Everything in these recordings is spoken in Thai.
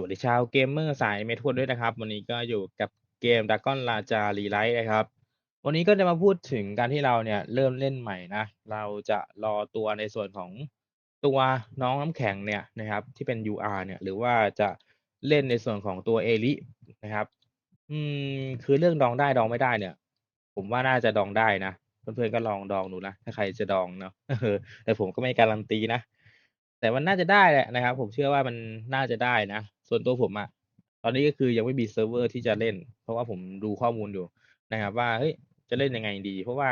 สวัสดีชาวเกมเมอร์สายเมทัลด้วยนะครับ วันนี้ก็อยู่กับเกม Dragon Raja Relight นะครับ วันนี้ก็จะมาพูดถึงการที่เราเนี่ยเริ่มเล่นใหม่นะ เราจะรอตัวในส่วนของตัวน้องน้ำแข็งเนี่ยนะครับ ที่เป็น UR เนี่ย หรือว่าจะเล่นในส่วนของตัวเอลินะครับ อืมคือเรื่องดองได้ดองไม่ได้เนี่ย ผมว่าน่าจะดองได้นะเพื่อนๆก็ลองดองดูนะถ้าใครจะดองเนาะแต่ผมก็ไม่การันตีนะแต่มันน่าจะได้แหละนะครับ ผมเชื่อว่ามันน่าจะได้นะ ส่วนตัวผมอะตอนนี้ก็คือยังไม่มีเซิร์ฟเวอร์ที่จะเล่น เพราะว่าผมดูข้อมูลอยู่นะครับ ว่าเฮ้ยจะเล่นยังไงดี เพราะว่า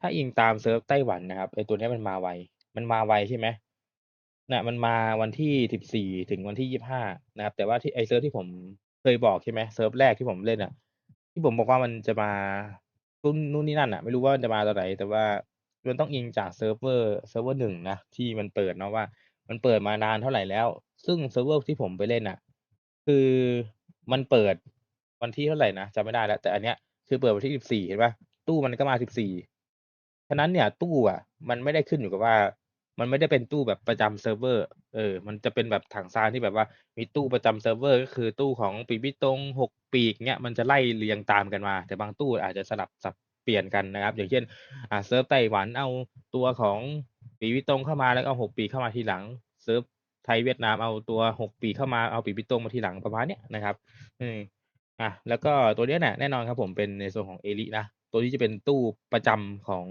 ถ้าอิงตามเซิร์ฟไต้หวันนะครับไอตัวนี้มันมาไวมันมาไวใช่ไหมน่ะมันมาวันที่สิบสี่ถึงวันที่ยี่ห้านะครับ แต่ว่าที่ไอเซิร์ฟที่ผมเคยบอกใช่ไหมเซิร์ฟแรกที่ผมเล่นอะที่ผมบอกว่ามันจะมานู่นนู่นนี่นั่นอะไม่รู้ว่าจะมาตอนไหนแต่ว่ามันต้องอิงจากเซิร์ฟเวอร์เซิร์ฟเวอร์หนึ่งนะที่มันเปิดเนาะว่า มันเปิดมานานเท่าไหร่แล้ว ซึ่งเซิร์ฟเวอร์ที่ผมไปเล่นน่ะ คือมันเปิดวันที่เท่าไหร่นะจำไม่ได้แล้ว แต่อันเนี้ยคือเปิดวันที่สิบสี่เห็นปะตู้มันก็มาสิบสี่ฉะนั้นเนี่ย ตู้อะ มันไม่ได้ขึ้นอยู่กับว่า มันไม่ได้เป็นตู้แบบประจำเซิร์ฟเวอร์ เออ มันจะเป็นแบบถังซานที่แบบว่า มีตู้ประจำเซิร์ฟเวอร์ก็คือตู้ของปีบิตงหกปีกเนี้ยมันจะไล่เรียงตามกันมา แต่บางตู้อาจจะสลับสับเปลี่ยนกันนะครับ อย่างเช่น อ่าเซิร์ฟไต้หวันเอาตัวของปีวิตงเข้ามาแล้วเอาหกปีเข้ามาทีหลังเซิร์ฟ ไทยเวียดนามเอาตัวหกปีเข้ามาเอาปีวิตงมาทีหลังประมาณเนี้ยนะครับอืมอะแล้วก็ตัวเนี้ยเนี่ยแน่นอนครับผมเป็นในส่วนของเอลินะตัวนี้จะเป็นตู้ประจำของ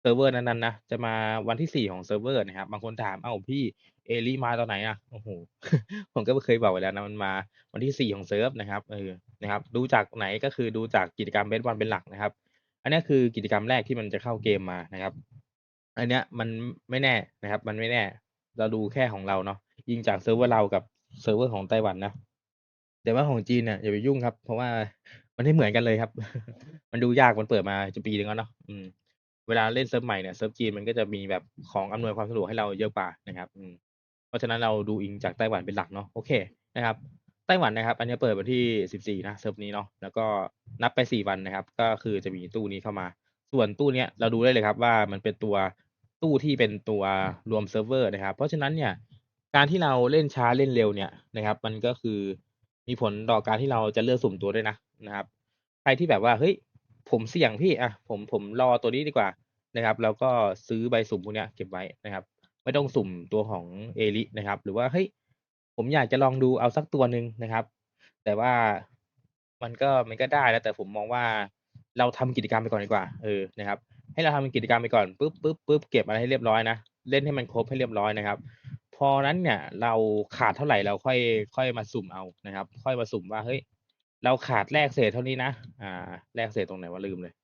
เซิร์ฟเวอร์นั้นๆนะจะมาวันที่สี่ของเซิร์ฟเวอร์นะครับบางคนถามเอ้าพี่เอลิมาตอนไหนอะโอ้โหผมก็เคยบอกไว้แล้วนะมันมาวันที่สี่ของเซิร์ฟนะครับเออนะครับ ดูจากไหนก็คือดูจากกิจกรรมเบสวันเป็นหลักนะครับ อันนี้คือกิจกรรมแรกที่มันจะเข้าเกมมานะครับ อันเนี้ยมันไม่แน่นะครับ มันไม่แน่ เราดูแค่ของเราเนาะยิงจากเซิร์ฟเวอร์เรากับเซิร์ฟเวอร์ของไต้หวันนะแต่ว่าของจีนเนี่ยอย่าไปยุ่งครับ เพราะว่ามันไม่เหมือนกันเลยครับ มันดูยากมันเปิดมาจะปีนึงแล้วเนาะอืม เวลาเล่นเซิร์ฟใหม่เนี่ยเซิร์ฟจีนมันก็จะมีแบบของอำนวยความสะดวกให้เราเยอะกว่านะครับ อืมเพราะฉะนั้นเราดูอิงจากไต้หวันเป็นหลักเนาะโอเคนะครับไต้หวันนะครับ อันนี้เปิดวันที่สิบสี่นะเซิร์ฟนี้เนาะแล้วก็นับไปสี่วันนะครับ ก็คือจะมีตู้นี้เข้ามา ส่วนตู้เนี้ยเราดูได้เลยครับว่ามันเป็นตัว ตู้ที่เป็นตัวรวมเซิร์ฟเวอร์นะครับ เพราะฉะนั้นเนี่ยการที่เราเล่นช้าเล่นเร็วเนี่ยนะครับ มันก็คือมีผลต่อการที่เราจะเลือกสุ่มตัวด้วยนะนะครับ ใครที่แบบว่าเฮ้ยผมเสี่ยงพี่อะผมผมรอตัวนี้ดีกว่านะครับ แล้วก็ซื้อใบสุ่มพวกเนี้ยเก็บไว้นะครับ ไม่ต้องสุ่มตัวของเอลินะครับ หรือว่าเฮ้ยผมอยากจะลองดูเอาสักตัวหนึ่งนะครับ แต่ว่ามันก็มันก็ได้แล้วแต่ผมมองว่าเราทำกิจกรรมไปก่อนดีกว่า เออนะครับ ให้เราทำกิจกรรมไปก่อนปุ๊บปุ๊บปุ๊บเก็บอะไรให้เรียบร้อยนะเล่นให้มันครบให้เรียบร้อยนะครับ พอนั้นเนี่ยเราขาดเท่าไหร่เราค่อยค่อยมาสุ่มเอานะครับ ค่อยมาสุ่มว่าเฮ้ยเราขาดแลกเศษเท่านี้นะอ่าแลกเศษตรงไหนวะลืมเลย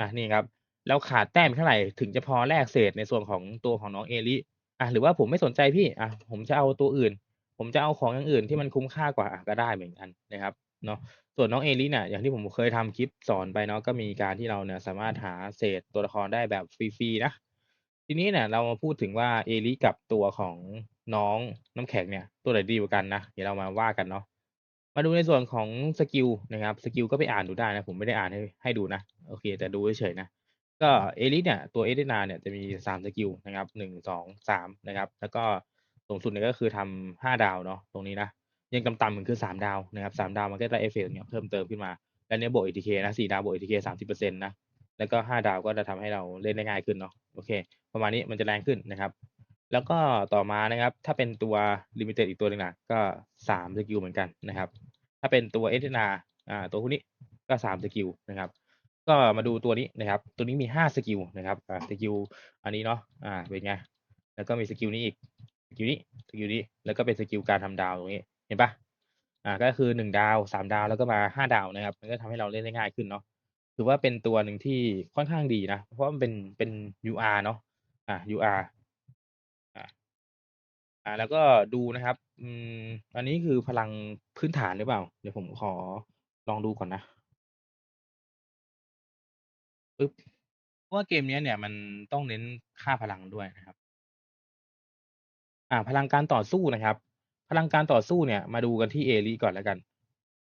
อะนี่ครับ เราขาดแต้มเท่าไหร่ถึงจะพอแลกเศษในส่วนของตัวของน้องเอลิอะหรือว่าผมไม่สนใจพี่อะผมจะเอาตัวอื่น ผมจะเอาของอย่างอื่นที่มันคุ้มค่ากว่าก็ได้เหมือนกันนะครับ เนาะส่วนน้องเอลิเนี่ยอย่างที่ผมเคยทำคลิปสอนไปเนาะก็มีการที่เราเนี่ยสามารถหาเศษตัวละครได้แบบฟรีๆนะทีนี้เนี่ยเรามาพูดถึงว่าเอลิกับตัวของน้องน้ำแข็งเนี่ยตัวไหนดีกว่ากันนะเดี๋ยวเรามาว่ากันเนาะมาดูในส่วนของสกิลนะครับสกิลก็ไปอ่านดูได้นะผมไม่ได้อ่านให้ให้ดูนะโอเค แต่ดูเฉยๆนะก็เอลิเนี่ยตัวเอเดนาเนี่ยจะมีสามสกิลนะครับหนึ่งสองสามนะครับ แล้วก็สูงสุดเนี่ยก็คือทำห้าดาวเนาะตรงนี้นะ ยังต่ำๆมันคือสามดาวนะครับสามดาวมันก็ได้เอฟเฟกต์เนี่ยเพิ่มเติมขึ้นมา แล้วเนี่ยบวก ATK นะสี่ดาวบวก ATK สามสิบเปอร์เซ็นต์นะแล้วก็ห้าดาวก็จะทำให้เราเล่นได้ง่ายขึ้นเนาะโอเค ประมาณนี้มันจะแรงขึ้นนะครับ แล้วก็ต่อมานะครับ ถ้าเป็นตัวลิมิเต็ดอีกตัวหนึ่งนะก็สามสกิลเหมือนกันนะครับ ถ้าเป็นตัวเอเดนาอ่าตัวพวกนี้ก็สามสกิลนะครับก็มาดูตัวนี้นะครับ ตัวนี้มีห้าสกิลนะครับอ่าสกิลอันนี้เนาะอ่าเป็นไงแล้วก็มีสกิลนี้อีกสกิลนี้สกิลนี้แล้วก็เป็นสกิลการทำดาวตรงนี้ เห็นปะอ่าก็คือหนึ่งดาวสามดาวแล้วก็มาห้าดาวนะครับ มันก็ทำให้เราเล่นได้ง่ายขึ้นเนาะถือว่าเป็นตัวหนึ่งที่ค่อนข้างดีนะ เพราะว่ามันเป็นเป็น UR เนาะอ่า UR อ่าอ่า แล้วก็ดูนะครับ อืมอันนี้คือพลังพื้นฐานหรือเปล่า เดี๋ยวผมขอลองดูก่อนนะปึ๊บเพราะว่าเกมเนี้ยเนี่ยมันต้องเน้นค่าพลังด้วยนะครับ อ่า พลังการต่อสู้นะครับ พลังการต่อสู้เนี่ยมาดูกันที่เอลิก่อนแล้วกัน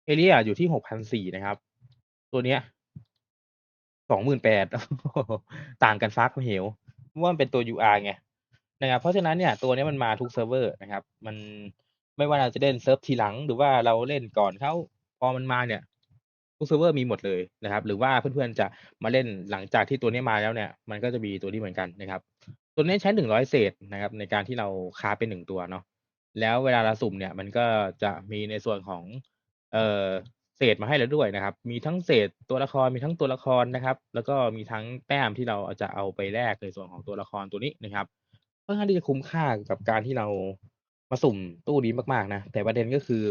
เอลิอะอยู่ที่หกพันสี่นะครับ ตัวเนี้ยสองหมื่นแปดต่างกันฟักเหวเพราะว่ามันเป็นตัว UR ไงนะครับเพราะฉะนั้นเนี่ยตัวนี้มันมาทุกเซิร์ฟเวอร์นะครับ มันไม่ว่าเราจะเล่นเซิร์ฟทีหลัง หรือว่าเราเล่นก่อนเขาพอมันมาเนี่ย ทุกเซิร์ฟเวอร์มีหมดเลยนะครับ หรือว่าเพื่อนๆจะมาเล่นหลังจากที่ตัวนี้มาแล้วเนี่ย มันก็จะมีตัวนี้เหมือนกันนะครับ ตัวนี้ใช้หนึ่งร้อยเศษนะครับ ในการที่เราคาเป็นหนึ่งตัวเนาะ แล้วเวลาเราสุ่มเนี่ย มันก็จะมีในส่วนของ เอ่อ เศษมาให้แล้วด้วยนะครับ มีทั้งเศษตัวละคร มีทั้งตัวละครนะครับ แล้วก็มีทั้งแต้มที่เราจะเอาไปแลกในส่วนของตัวละครตัวนี้นะครับค่อนข้างที่จะคุ้มค่ากับการที่เรามาสุ่มตู้นี้มากๆนะ แต่ประเด็นก็คือ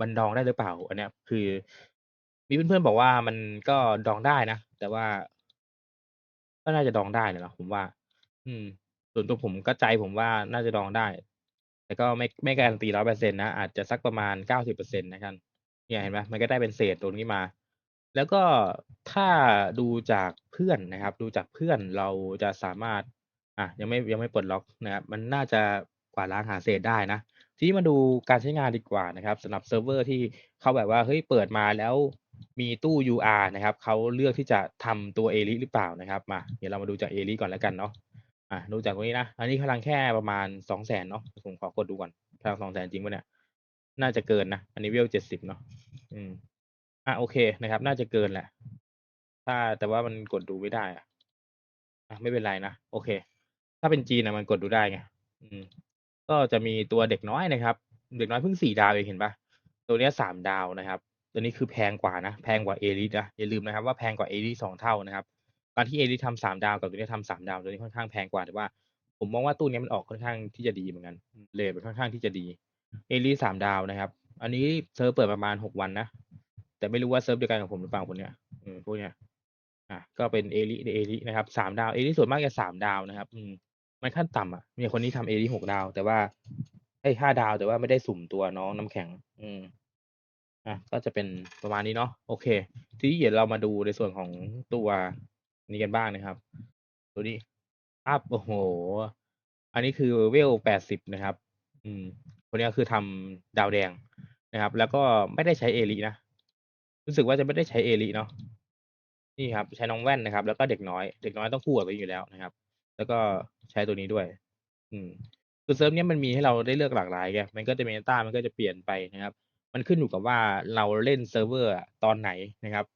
มันดองได้หรือเปล่า อันเนี้ยคือ มีเพื่อนๆบอกว่ามันก็ดองได้นะ แต่ว่า ก็น่าจะดองได้นะเนาะผมว่า อืม ส่วนตัวผมก็ใจผมว่าน่าจะดองได้ แต่ก็ไม่ไม่การันตีร้อยเปอร์เซ็นต์นะ อาจจะสักประมาณเก้าสิบเปอร์เซ็นต์นะครับเนี่ยเห็นไหมมันก็ได้เป็นเศษตรงนี้มา แล้วก็ถ้าดูจากเพื่อนนะครับ ดูจากเพื่อนเราจะสามารถ อะยังไม่ยังไม่ปลดล็อกนะครับมันน่าจะกวาดล้างหาเศษได้นะ ทีนี้มาดูการใช้งานดีกว่านะครับสำหรับเซิร์ฟเวอร์ที่เขาแบบว่าเฮ้ยเปิดมาแล้วมีตู้ UR นะครับเขาเลือกที่จะทำตัวเอลิหรือเปล่านะครับ มาเดี๋ยวเรามาดูจากเอลิก่อนแล้วกันเนาะ อะดูจากตรงนี้นะ อันนี้พลังแค่ประมาณสองแสนเนาะผมขอกดดูก่อนพลังสองแสนจริงปะเนี่ย น่าจะเกินนะ อันนี้เวลเจ็ดสิบเนาะ อืม อะโอเคนะครับ น่าจะเกินแหละ ถ้าแต่ว่ามันกดดูไม่ได้อะอะไม่เป็นไรนะ โอเค ถ้าเป็นจีนนะมันกดดูได้ไง อืม ก็จะมีตัวเด็กน้อยนะครับ เด็กน้อยเพิ่งสี่ดาวเองเห็นปะตัวนี้สามดาวนะครับ ตัวนี้คือแพงกว่านะ แพงกว่าเอลิสนะ อย่าลืมนะครับว่าแพงกว่าเอลิสสองเท่านะครับ การที่เอลิสทำสามดาวกับตัวนี้ทำสามดาวตัวนี้ค่อนข้างแพงกว่าแต่ว่า ผมมองว่าตู้นี้มันออกค่อนข้างที่จะดีเหมือนกันเลทมันค่อนข้างที่จะดี เอลิสสามดาวนะครับ อันนี้เซิร์ฟเปิดประมาณหกวันนะแต่ไม่รู้ว่าเซิร์ฟเดียวกันกับผมหรือเปล่าคนเนี้ยอืมพวกเนี้ยอะก็เป็นเอลิเอลินะครับสามดาวเอลิส่วนมากจะสามดาวนะครับ อืมมันขั้นต่ำอะมีคนที่ทำเอลิหกดาว แต่ว่าไอ้ห้าดาวแต่ว่าไม่ได้สุ่มตัวน้องน้ำแข็ง อืมอะก็จะเป็นประมาณนี้เนาะโอเค ทีนี้เดี๋ยวเรามาดูในส่วนของตัว นี้กันบ้างนะครับตัวนี้อัพโอ้โห อันนี้คือเวลแปดสิบนะครับ อืมคนนี้คือทำดาวแดงนะครับ แล้วก็ไม่ได้ใช้เอลินะ รู้สึกว่าจะไม่ได้ใช้เอลิเนาะนี่ครับ ใช้น้องแว่นนะครับ แล้วก็เด็กน้อย เด็กน้อยต้องคู่กับตัวนี้อยู่แล้วนะครับ แล้วก็ใช้ตัวนี้ด้วย อืมคือเซิร์ฟเนี้ยมันมีให้เราได้เลือกหลากหลายไงมันก็จะเมตามันก็จะเปลี่ยนไปนะครับ มันขึ้นอยู่กับว่าเราเล่นเซิร์ฟเวอร์ตอนไหนนะครับ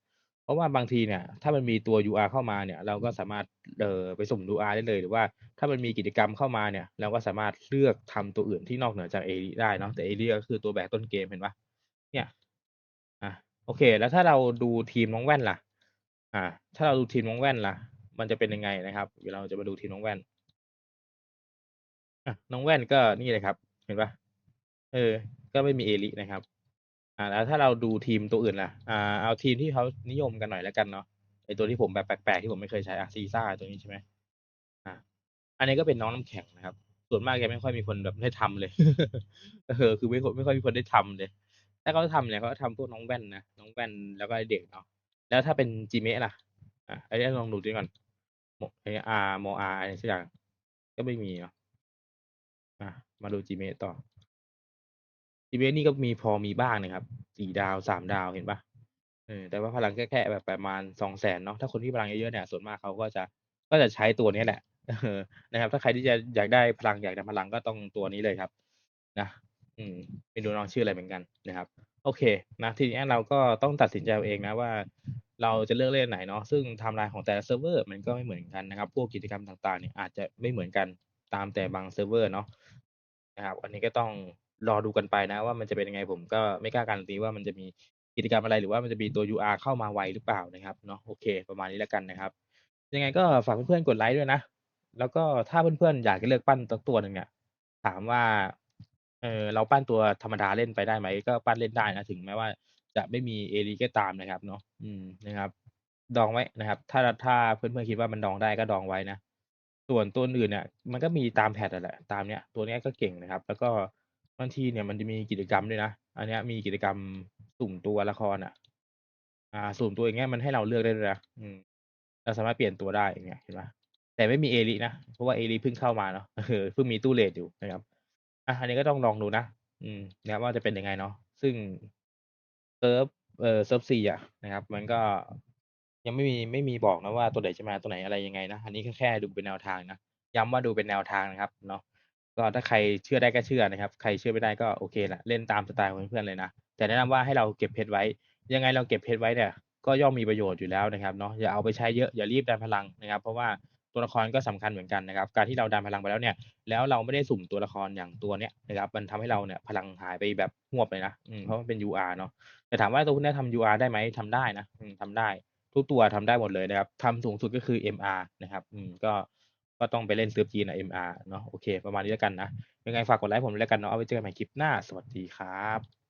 เพราะว่าบางทีเนี่ย ถ้ามันมีตัว UR เข้ามาเนี่ย เราก็สามารถ เอ่อ ไปสุ่ม UR ได้เลย หรือว่าถ้ามันมีกิจกรรมเข้ามาเนี่ย เราก็สามารถเลือกทำตัวอื่นที่นอกเหนือจากเอลิได้เนาะ แต่เอลิก็คือตัวแบกต้นเกมเห็นปะเนี่ย อะ โอเค แล้วถ้าเราดูทีมน้องแว่นล่ะ อ่า ถ้าเราดูทีมน้องแว่นล่ะ มันจะเป็นยังไงนะครับเดี๋ยวเราจะมาดูทีมน้องแว่น อะ น้องแว่นก็นี่เลยครับ เห็นปะเออ ก็ไม่มีเอลินะครับ อ่าแล้วถ้าเราดูทีมตัวอื่นล่ะ อ่า เอาทีมที่เขานิยมกันหน่อยแล้วกันเนาะไอตัวที่ผมแบบแปลกๆที่ผมไม่เคยใช้อะซีซ่าตัวนี้ใช่ไหมอ่า อันนี้ก็เป็นน้องน้ำแข็งนะครับ ส่วนมากแกไม่ค่อยมีคนแบบได้ทำเลยเออคือไม่ค่อยไม่ค่อยมีคนได้ทำเลยถ้าเขาทำเนี่ยเขาทำพวกน้องแว่นนะน้องแว่นแล้วก็ไอเด็กเนาะแล้วถ้าเป็นจีเมะล่ะอะอันนี้ลองดูดีก่อนโมไออาร์โมอาร์อะไรสักอย่างก็ไม่มีเนาะอะมาดูจีเมะต่อ จีเมะนี่ก็มีพอมีบ้างนะครับสี่ดาวสามดาวเห็นปะเออแต่ว่าพลังแค่แค่แบบประมาณสองแสนเนาะถ้าคนที่พลังเยอะๆเนี่ยส่วนมากเขาก็จะก็จะใช้ตัวนี้แหละนะครับ ถ้าใครที่จะอยากได้พลังอยากได้พลังก็ต้องตัวนี้เลยครับ นะอืมไม่รู้น้องชื่ออะไรเหมือนกันนะครับ โอเค นะทีนี้เราก็ต้องตัดสินใจเอาเองนะว่า เราจะเลือกเล่นไหนเนาะซึ่งไทม์ไลน์ของแต่ละเซิร์ฟเวอร์มันก็ไม่เหมือนกันนะครับ พวกกิจกรรมต่างๆเนี่ยอาจจะไม่เหมือนกันตามแต่บางเซิร์ฟเวอร์เนาะนะครับ อันนี้ก็ต้อง รอดูกันไปนะว่ามันจะเป็นยังไงผมก็ไม่กล้าการันตีว่ามันจะมีกิจกรรมอะไรหรือว่ามันจะมีตัว UR เข้ามาไวหรือเปล่านะครับเนาะโอเค ประมาณนี้แล้วกันนะครับ ยังไงก็ฝากเพื่อนๆกดไลค์ด้วยนะ แล้วก็ถ้าเพื่อนๆอยากจะเลือกปั้นตัวตัวหนึ่งเนี่ยถามว่าเออเราปั้นตัวธรรมดาเล่นไปได้ไหมก็ปั้นเล่นได้นะถึงแม้ว่าจะไม่มีเอลีก็ตามนะครับเนาะอืมนะครับ ดองไว้นะครับ ถ้าถ้าเพื่อนๆคิดว่ามันดองได้ก็ดองไว้นะส่วนตัวอื่นเนี่ยมันก็มีตามแพทแหละตามเนี้ยตัวเนี้ยก็เก่งนะครับ แล้วก็ บางทีเนี่ยมันจะมีกิจกรรมด้วยนะ อันเนี้ยมีกิจกรรมสุ่มตัวละครอะ อ่า สุ่มตัวอย่างเงี้ยมันให้เราเลือกได้ด้วยนะอืม เราสามารถเปลี่ยนตัวได้อย่างเงี้ยเห็นปะแต่ไม่มีเอลินะ เพราะว่าเอลิเพิ่งเข้ามาเนาะ เออเพิ่งมีตู้เลทอยู่นะครับ อะอันนี้ก็ต้องลองดูนะ อืมนะครับว่าจะเป็นยังไงเนาะ ซึ่งเซิร์ฟเอ่อเซิร์ฟซีอะนะครับ มันก็ยังไม่มีไม่มีบอกนะว่าตัวไหนจะมาตัวไหนอะไรยังไงนะ อันนี้แค่แค่ดูเป็นแนวทางนะ ย้ำว่าดูเป็นแนวทางนะครับเนาะ ก็ถ้าใครเชื่อได้ก็เชื่อนะครับ ใครเชื่อไม่ได้ก็โอเคแหละเล่นตามสไตล์ของเพื่อนๆเลยนะ แต่แนะนำว่าให้เราเก็บเพชรไว้ ยังไงเราเก็บเพชรไว้เนี่ย ก็ย่อมมีประโยชน์อยู่แล้วนะครับเนาะ อย่าเอาไปใช้เยอะ อย่ารีบดันพลังนะครับ เพราะว่าตัวละครก็สำคัญเหมือนกันนะครับ การที่เราดันพลังไปแล้วเนี่ย แล้วเราไม่ได้สุ่มตัวละครอย่างตัวเนี้ยนะครับ มันทำให้เราเนี่ยพลังหายไปแบบหวบเลยนะอืมเพราะมันเป็น UR เนาะ แต่ถามว่าตัวพวกเนี้ทำ UR ได้ไหมทำได้นะอืมทำได้ ทุกตัวทำได้หมดเลยนะครับทำสูงสุดก็คือ MR นะครับ อืม ก็ ก็ต้องไปเล่นเซิร์ฟจีนอะ MR เนาะโอเค ประมาณนี้แล้วกันนะยังไงฝากกดไลค์ผมด้วยแล้วกันเนาะเอาไว้เจอกันใหม่คลิปหน้าสวัสดีครับ